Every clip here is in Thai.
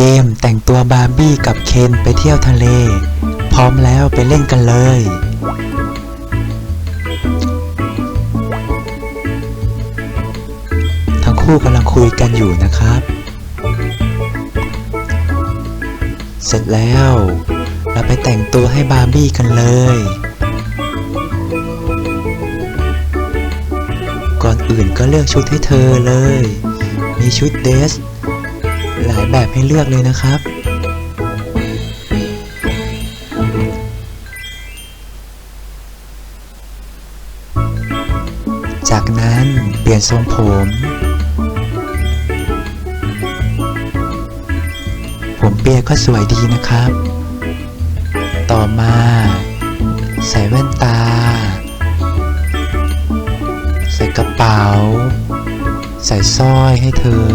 เกมแต่งตัวบาร์บี้กับเคนไปเที่ยวทะเล พร้อมแล้วไปเล่นกันเลย ทั้งคู่กำลังคุยกันอยู่นะครับ เสร็จแล้ว เราไปแต่งตัวให้บาร์บี้กันเลย ก่อนอื่นก็เลือกชุดให้เธอเลย มีชุดเดรส หลายแบบให้เลือกเลยนะครับ จากนั้นเปลี่ยนทรงผม ผมเปียก็สวยดีนะครับ ต่อมา ใส่แว่นตา ใส่กระเป๋า ใส่สร้อยให้เธอ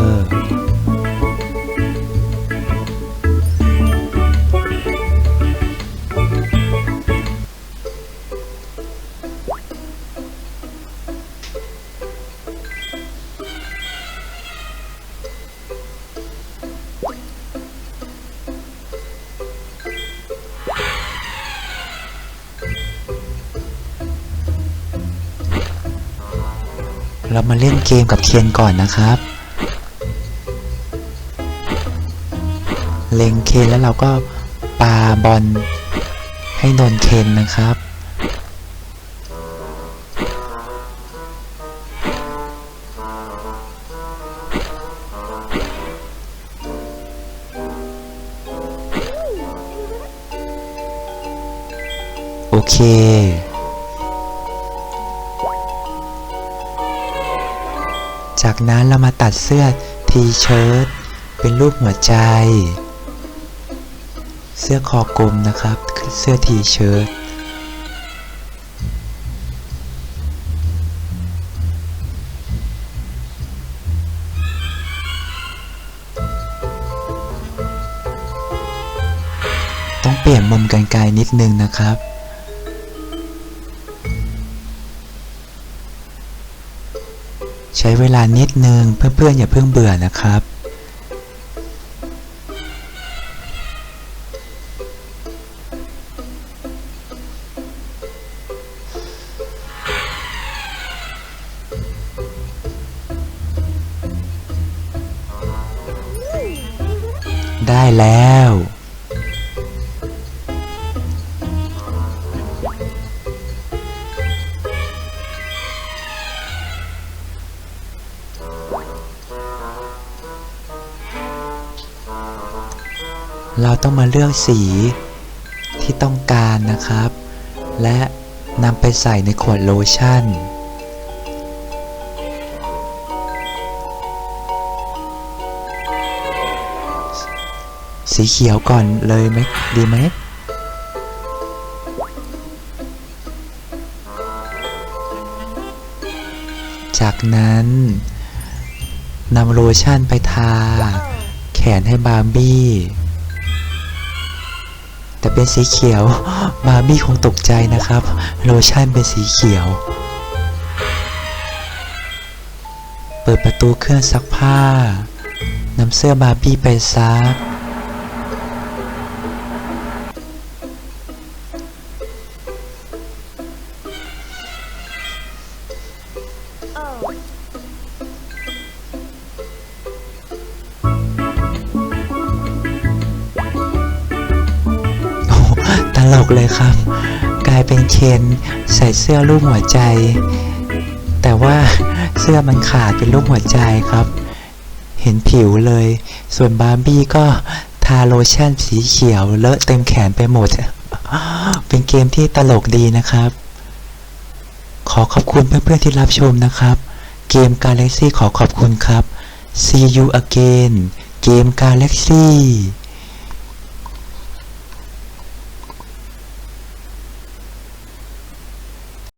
เรามาเล่นเกมกับเคียนก่อนนะครับ เล็งเคนแล้วเราก็ปาบอลให้โดนเคนนะครับ โอเค จากนั้นเรามาตัดเสื้อทีเชิ้ตเป็นรูปหัวใจ เสื้อคอกลมนะครับ เสื้อทีเชิ้ตต้องเปลี่ยนมุมกันไกลนิดนึงนะครับ ช้เวลานิดนึงเพื่อนๆอย่าเพิ่งเบื่อนะครับ ได้แล้ว เราต้องมาเลือกสีที่ต้องการนะครับ และนำไปใส่ในขวดโลชั่น สีเขียวก่อนเลยไหมดีไหมจากนั้นนำโลชั่นไปทา แขนให้บาร์บี้ แต่เป็นสีเขียว บาร์บี้คงตกใจนะครับ โลชั่นเป็นสีเขียว เปิดประตูเครื่องซักผ้านำเสื้อบาร์บี้ไปซักโลกเลยครับ กลายเป็นเคนใส่เสื้อรูปหัวใจ แต่ว่าเสื้อมันขาดเป็นรูปหัวใจครับ เห็นผิวเลย ส่วนบาร์บี้ก็ทาโลชั่นสีเขียวเลอะเต็มแขนไปหมด เป็นเกมที่ตลกดีนะครับ ขอขอบคุณเพื่อนๆที่รับชมนะครับ เกม Galaxy ขอขอบคุณครับ See you again เกม Galaxy